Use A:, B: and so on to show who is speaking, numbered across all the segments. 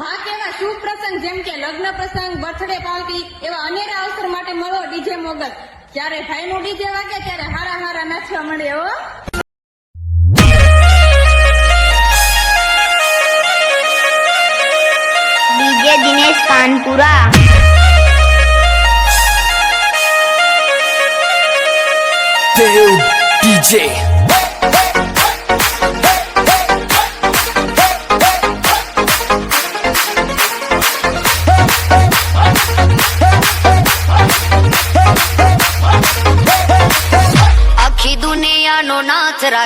A: હા એવા શુભ પ્રસંગ. જેમ કે લગ્ન પ્રસંગ બર્થડે પાર્ટી એવા અનેરા અવસર માટે મળો ડીજે મોગલ. જ્યારે ભાઈનું ડીજે વાગે ત્યારે હારા હારા નાચવા મળે હો.
B: ડીજે દિનેશ
C: પાનપુરા. DJ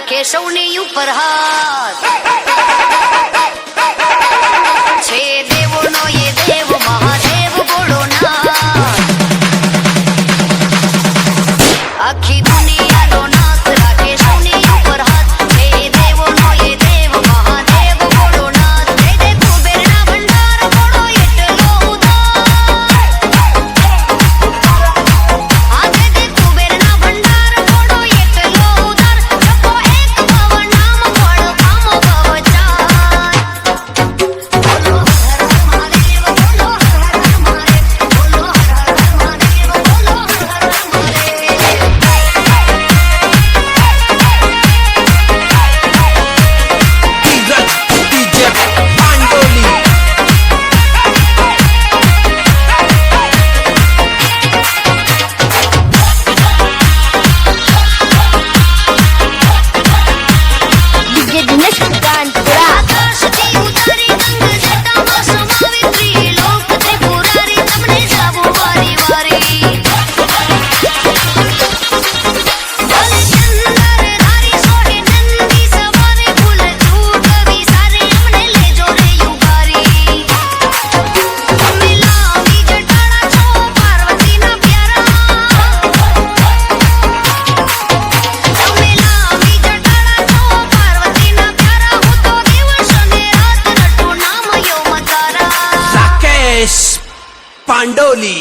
D: રાખે સૌની ઉપર હાથ. છે દેવોનો એ દેવ મહાદેવ ભોળોનાથ આખી
C: દુનિયા
D: पांडवली.